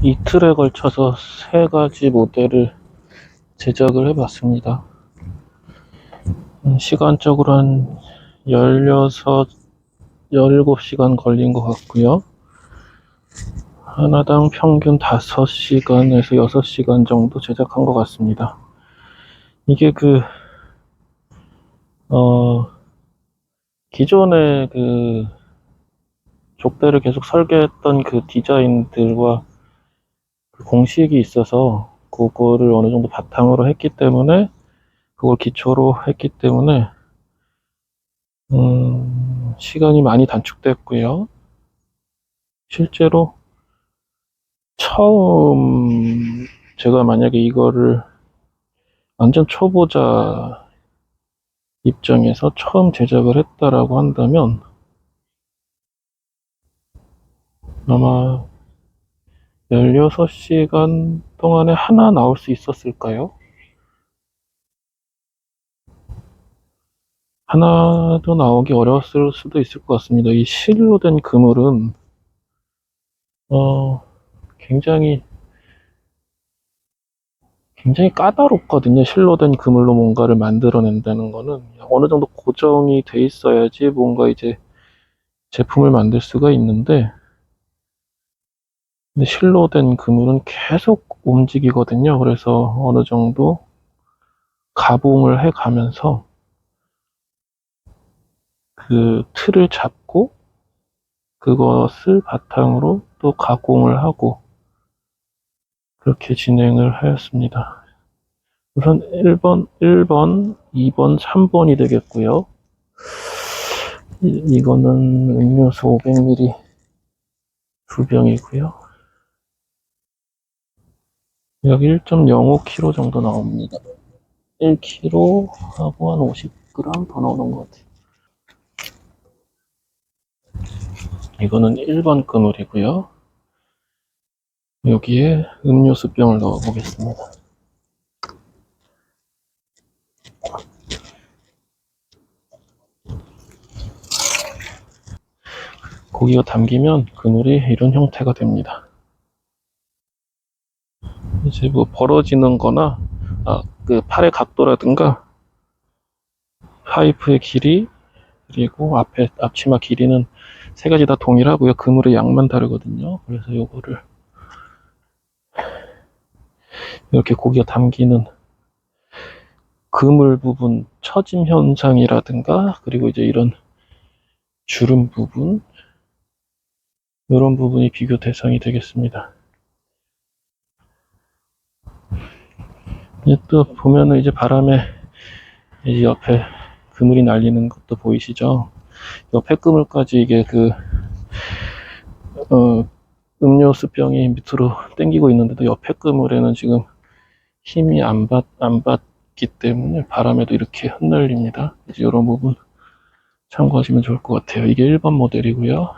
이틀에 걸쳐서 세 가지 모델을 제작을 해봤습니다. 음, 시간적으로 한 16, 17시간 걸린 것 같고요. 하나당 평균 5시간에서 6시간 정도 제작한 것 같습니다. 이게 그, 어, 기존에 그, 족대를 계속 설계했던 그 디자인들과 그 공식이 있어서 그거를 어느 정도 바탕으로 했기 때문에 그걸 기초로 했기 때문에 음, 시간이 많이 단축됐고요. 실제로 처음 제가 만약에 이거를 완전 초보자 입장에서 처음 제작을 했다라고 한다면 아마 16시간 동안에 하나 나올 수 있었을까요? 하나도 나오기 어려웠을 수도 있을 것 같습니다. 이 실로 된 그물은 어, 굉장히 굉장히 까다롭거든요. 실로 된 그물로 뭔가를 만들어낸다는 거는 어느 정도 고정이 돼 있어야지 뭔가 이제 제품을 만들 수가 있는데 근데 실로 된 그물은 계속 움직이거든요. 그래서 어느 정도 가봉을 해 가면서 그 틀을 잡고 그것을 바탕으로 또 가공을 하고 그렇게 진행을 하였습니다. 우선 1번, 1번, 2번, 3번이 되겠고요. 이, 이거는 음료수 500ml 두 병이고요. 여기 1.05kg 정도 나옵니다. 1kg 하고 한 50g 더 나오는 것 같아요. 이거는 1번 그물이고요. 여기에 음료수 병을 넣어 보겠습니다. 고기가 담기면 그물이 이런 형태가 됩니다. 이제 뭐 벌어지는 거나 아, 그 팔의 각도라든가 파이프의 길이 그리고 앞에 앞치마 길이는 세 가지 다 동일하고요. 그물의 양만 다르거든요. 그래서 요거를 이렇게 고기가 담기는 그물 부분 처짐 현상이라든가 그리고 이제 이런 주름 부분 이런 부분이 비교 대상이 되겠습니다. 이제 또 보면은 이제 바람에 이제 옆에 그물이 날리는 것도 보이시죠? 옆에 그물까지 이게 그, 어, 음료수 병이 밑으로 당기고 있는데도 옆에 그물에는 지금 힘이 안 받, 안 받기 때문에 바람에도 이렇게 흩날립니다. 이제 이런 부분 참고하시면 좋을 것 같아요. 이게 1번 모델이고요.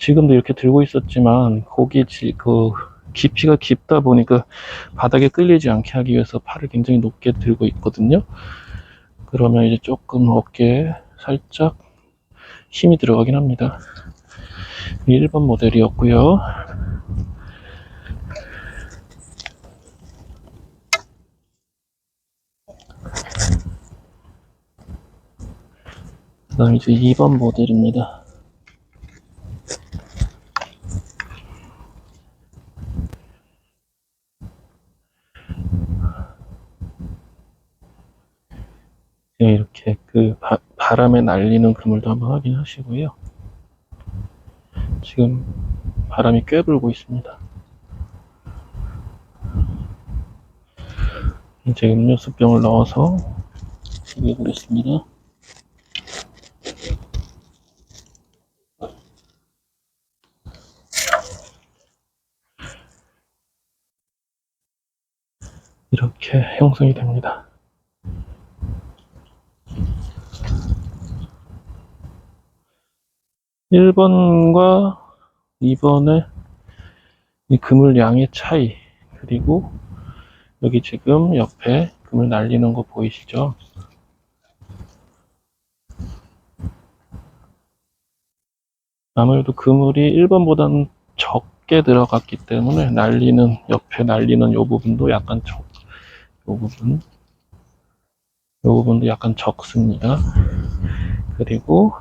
지금도 이렇게 들고 있었지만 고기 지, 그 깊이가 깊다 보니까 바닥에 끌리지 않게 하기 위해서 팔을 굉장히 높게 들고 있거든요. 그러면 이제 조금 어깨에 살짝 힘이 들어가긴 합니다. 1번 모델이었고요. 그 다음 이제 2번 모델입니다. 네, 이렇게 그 바, 바람에 날리는 그물도 한번 확인하시고요. 지금 바람이 꽤 불고 있습니다. 이제 음료수 병을 넣어서 비벼 보겠습니다. 이렇게 형성이 됩니다. 1번과 2번의 이 그물 양의 차이, 그리고 여기 지금 옆에 그물 날리는 거 보이시죠? 아무래도 그물이 1번보다는 적게 들어갔기 때문에 날리는 옆에 날리는 요 부분도 약간 적, 요 부분 요 부분도 약간 적습니다. 그리고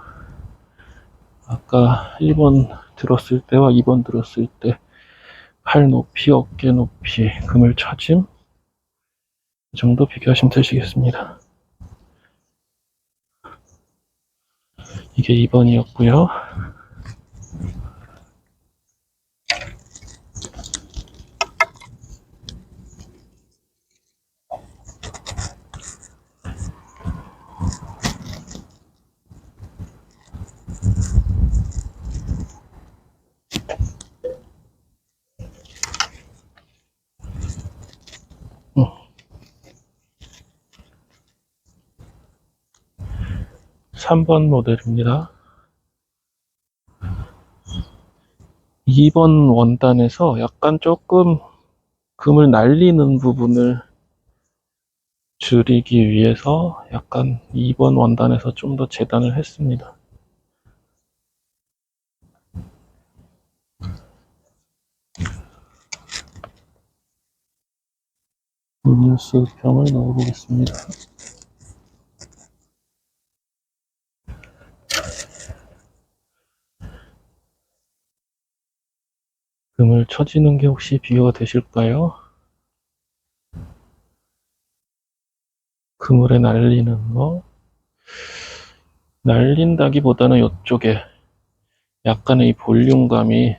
아까 1번 들었을 때와 2번 들었을 때 팔 높이, 어깨 높이, 그물 처짐 이 정도 비교하시면 되시겠습니다. 이게 2번이었고요. 삼번 모델입니다. 2번 원단에서 약간 조금 금을 날리는 부분을 줄이기 위해서 약간 2번 원단에서 좀 더 재단을 했습니다. 음료수 병을 넣어보겠습니다. 금을 쳐지는 게 혹시 비교가 되실까요? 그물에 날리는 거 날린다기보다는 이쪽에 약간의 이 볼륨감이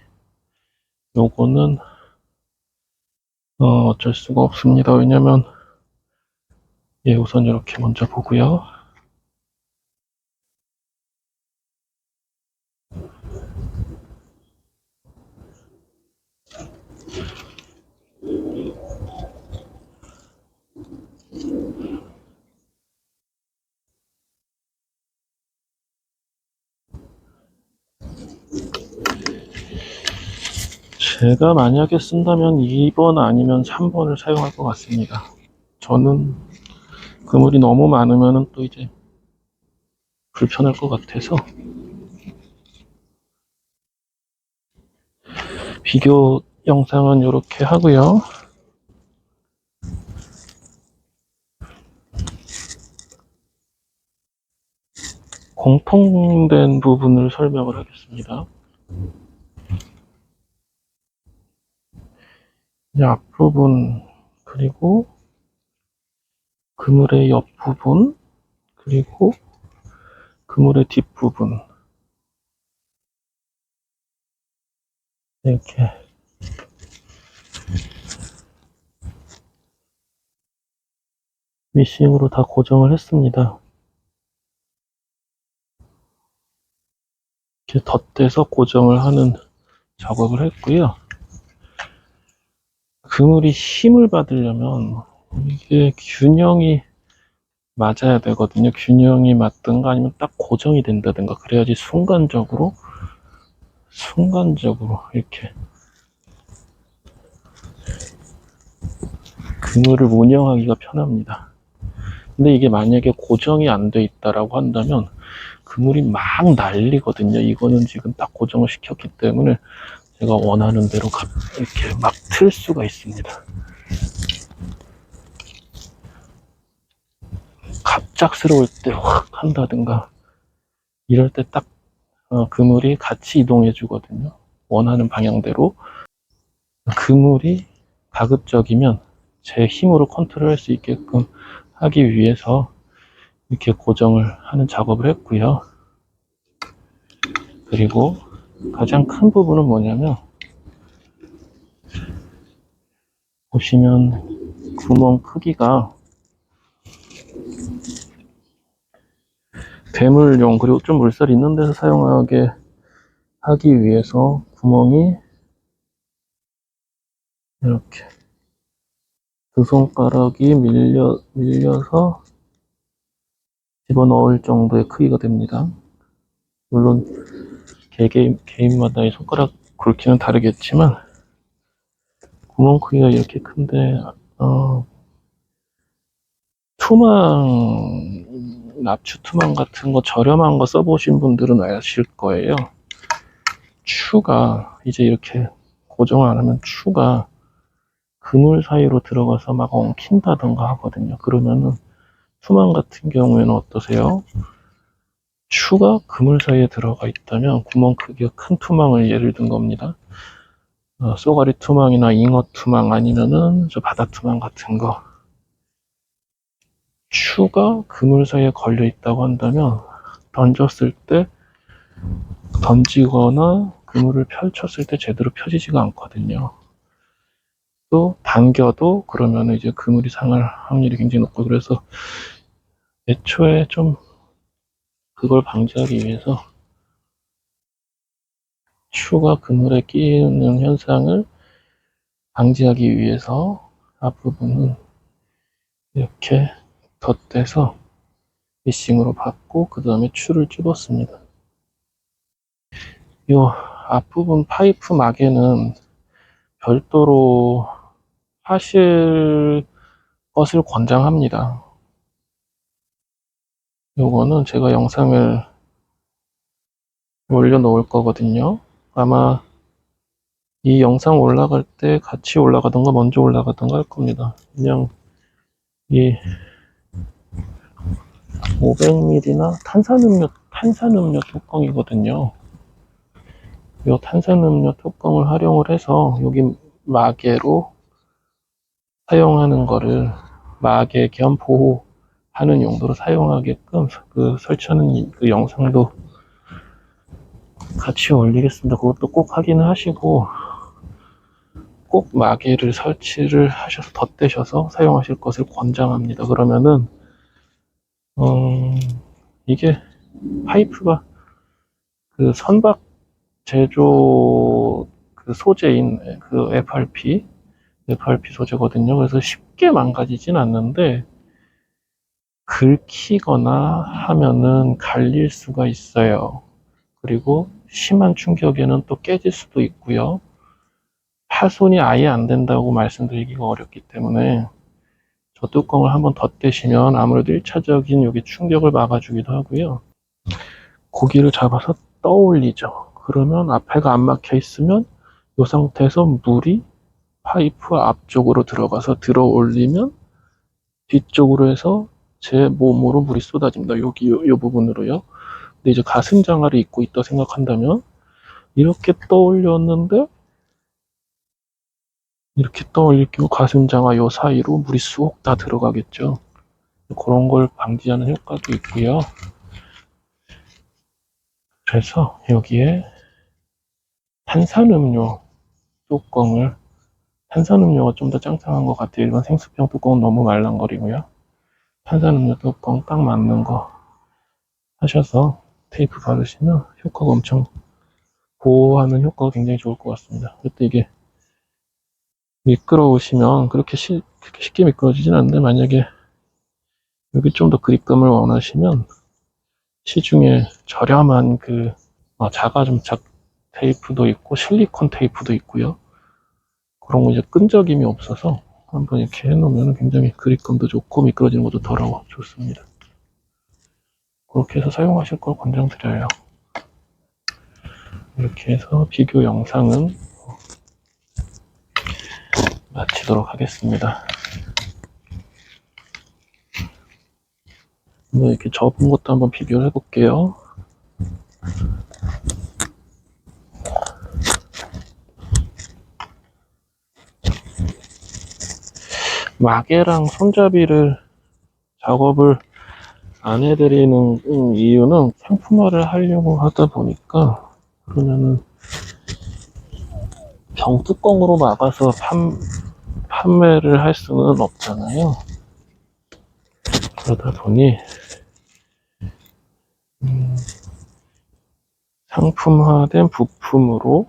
요거는 어, 어쩔 수가 없습니다. 왜냐면 예, 우선 이렇게 먼저 보고요. 제가 만약에 쓴다면 2번 아니면 3번을 사용할 것 같습니다. 저는 그물이 너무 많으면 또 이제 불편할 것 같아서 비교 영상은 이렇게 하고요. 공통된 부분을 설명을 하겠습니다. 이 앞부분, 그리고 그물의 옆부분, 그리고 그물의 뒷부분. 이렇게. 미싱으로 다 고정을 했습니다. 이렇게 덧대서 고정을 하는 작업을 했고요. 그물이 힘을 받으려면 이게 균형이 맞아야 되거든요. 균형이 맞든가 아니면 딱 고정이 된다든가 그래야지 순간적으로 순간적으로 이렇게 그물을 운영하기가 편합니다. 근데 이게 만약에 고정이 안 돼 있다라고 한다면 그물이 막 날리거든요. 이거는 지금 딱 고정을 시켰기 때문에 제가 원하는 대로 갑- 이렇게 막 틀 수가 있습니다. 갑작스러울 때 확 한다든가 이럴 때딱 어, 그물이 같이 이동해 주거든요. 원하는 방향대로 그물이 가급적이면 제 힘으로 컨트롤할 수 있게끔 하기 위해서 이렇게 고정을 하는 작업을 했고요. 그리고 가장 큰 부분은 뭐냐면 보시면 구멍 크기가 배물용 그리고 좀 물살 있는 데서 사용하게 하기 위해서 구멍이 이렇게 두 손가락이 밀려 밀려서 집어넣을 정도의 크기가 됩니다. 물론 개개인 개인마다 이 손가락 굵기는 다르겠지만 구멍 크기가 이렇게 큰데 어, 투망 납추 투망 같은 거 저렴한 거 써보신 분들은 아실 거예요. 추가 이제 이렇게 고정을 안 하면 추가 그물 사이로 들어가서 막 엉킨다던가 하거든요. 그러면은 투망 같은 경우에는 어떠세요? 추가 그물 사이에 들어가 있다면 구멍 크기가 큰 투망을 예를 든 겁니다. 어, 쏘가리 투망이나 잉어 투망 아니면은 저 바다 투망 같은 거 추가 그물 사이에 걸려 있다고 한다면 던졌을 때 던지거나 그물을 펼쳤을 때 제대로 펴지지가 않거든요. 또 당겨도 그러면 이제 그물이 상할 확률이 굉장히 높고 그래서 애초에 좀 그걸 방지하기 위해서 추가 그물에 끼는 현상을 방지하기 위해서 앞부분은 이렇게 덧대서 미싱으로 받고 그 다음에 추를 집었습니다. 이 앞부분 파이프 막에는 별도로 하실 것을 권장합니다. 요거는 제가 영상을 올려 놓을 거거든요. 아마 이 영상 올라갈 때 같이 올라가던가 먼저 올라가던가 할 겁니다. 그냥 이 500ml나 탄산음료, 탄산음료 뚜껑이거든요. 이 탄산음료 뚜껑을 활용을 해서 여기 마개로 사용하는 거를 마개 겸 보호 하는 용도로 사용하게끔 그 설치하는 이- 그 영상도 같이 올리겠습니다. 그것도 꼭 확인을 하시고 꼭 마개를 설치를 하셔서 덧대셔서 사용하실 것을 권장합니다. 그러면은 음, 이게 파이프가 그 선박 제조 그 소재인 그 FRP FRP 소재거든요. 그래서 쉽게 망가지진 않는데 긁히거나 하면은 갈릴 수가 있어요. 그리고 심한 충격에는 또 깨질 수도 있고요. 파손이 아예 안 된다고 말씀드리기가 어렵기 때문에 저 뚜껑을 한번 덧대시면 아무래도 1차적인 여기 충격을 막아주기도 하고요. 고기를 잡아서 떠올리죠. 그러면 앞에가 안 막혀 있으면 이 상태에서 물이 파이프 앞쪽으로 들어가서 들어 올리면 뒤쪽으로 해서 제 몸으로 물이 쏟아집니다. 여기 요, 요 부분으로요. 근데 이제 가슴 장화를 입고 있다 생각한다면 이렇게 떠올렸는데 이렇게 떠올리고 가슴 장화 요 사이로 물이 쑥다 들어가겠죠. 그런 걸 방지하는 효과도 있고요. 그래서 여기에 탄산음료 뚜껑을 탄산음료가 좀 더 짱짱한 것 같아요. 일반 생수병 뚜껑은 너무 말랑거리고요. 탄산음료 뚜껑 딱 맞는 거 하셔서 테이프 바르시면 효과가 엄청 보호하는 효과가 굉장히 좋을 것 같습니다. 그때 이게 미끄러우시면 그렇게, 시- 그렇게 쉽게 미끄러지진 않는데 만약에 여기 좀 더 그립감을 원하시면 시중에 저렴한 그 어, 자가 점착 테이프도 있고 실리콘 테이프도 있고요. 그런 거 이제 끈적임이 없어서 한번 이렇게 해놓으면 굉장히 그립감도 좋고 미끄러지는 것도 덜하고 좋습니다. 그렇게 해서 사용하실 걸 권장드려요. 이렇게 해서 비교 영상은 마치도록 하겠습니다. 뭐 이렇게 접은 것도 한번 비교를 해볼게요. 마개랑 손잡이를 작업을 안 해드리는 음, 이유는 상품화를 하려고 하다 보니까 그러면은 병뚜껑으로 막아서 판, 판매를 할 수는 없잖아요. 그러다 보니 음, 상품화된 부품으로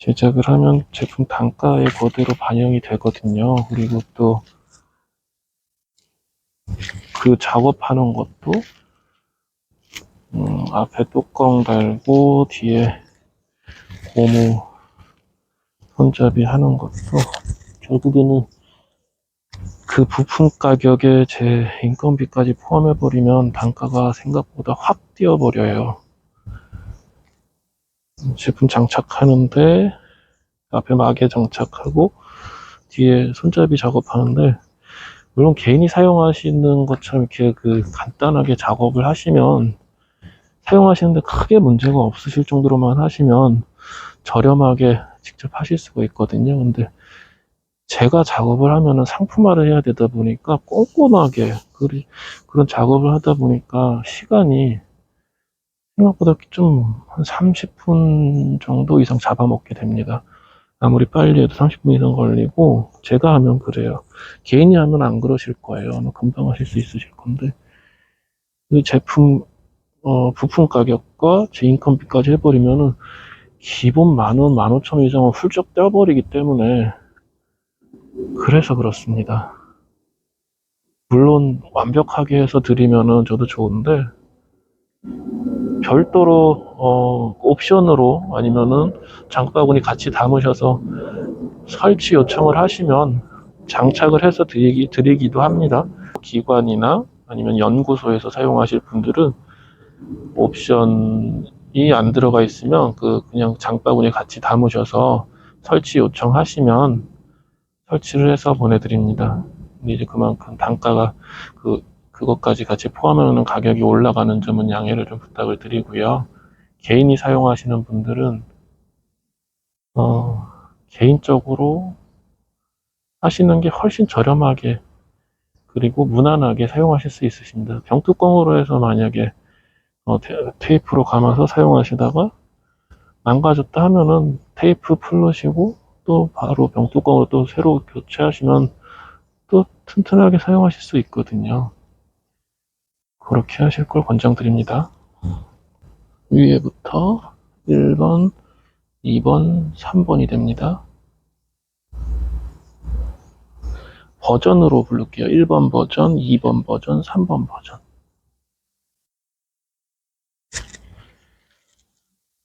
제작을 하면 제품 단가에 그대로 반영이 되거든요. 그리고 또 그 작업하는 것도 음, 앞에 뚜껑 달고 뒤에 고무 손잡이 하는 것도 결국에는 그 부품 가격에 제 인건비까지 포함해 버리면 단가가 생각보다 확 뛰어 버려요. 제품 장착하는데 앞에 마개 장착하고 뒤에 손잡이 작업하는데 물론 개인이 사용하시는 것처럼 이렇게 그 간단하게 작업을 하시면 사용하시는데 크게 문제가 없으실 정도로만 하시면 저렴하게 직접 하실 수가 있거든요. 근데 제가 작업을 하면은 상품화를 해야 되다 보니까 꼼꼼하게 그런 작업을 하다 보니까 시간이 생각보다 좀 한 30분 정도 이상 잡아먹게 됩니다. 아무리 빨리 해도 30분 이상 걸리고 제가 하면 그래요. 개인이 하면 안 그러실 거예요. 아마 금방 하실 수 있으실 건데 이 제품 어, 부품 가격과 제 인건비까지 해버리면은 기본 만원, 만오천 원 이상은 훌쩍 떼어버리기 때문에 그래서 그렇습니다. 물론 완벽하게 해서 드리면은 저도 좋은데 별도로 어, 옵션으로 아니면은 장바구니 같이 담으셔서 설치 요청을 하시면 장착을 해서 드리기, 드리기도 합니다. 기관이나 아니면 연구소에서 사용하실 분들은 옵션이 안 들어가 있으면 그 그냥 장바구니 같이 담으셔서 설치 요청하시면 설치를 해서 보내드립니다. 이제 그만큼 단가가 그 그것까지 같이 포함하면 가격이 올라가는 점은 양해를 좀 부탁을 드리고요. 개인이 사용하시는 분들은 어, 개인적으로 하시는 게 훨씬 저렴하게 그리고 무난하게 사용하실 수 있으십니다. 병뚜껑으로 해서 만약에 어, 테, 테이프로 감아서 사용하시다가 망가졌다 하면은 테이프 풀으시고 또 바로 병뚜껑으로 또 새로 교체하시면 또 튼튼하게 사용하실 수 있거든요. 그렇게 하실 걸 권장드립니다. 위에부터 1번, 2번, 3번이 됩니다. 버전으로 부를게요. 1번 버전, 2번 버전, 3번 버전.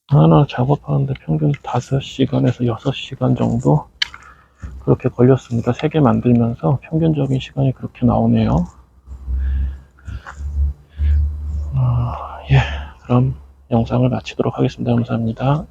하나 작업하는데 평균 5시간에서 6시간 정도 그렇게 걸렸습니다. 3개 만들면서 평균적인 시간이 그렇게 나오네요. 아, 예, 그럼 영상을 마치도록 하겠습니다. 감사합니다.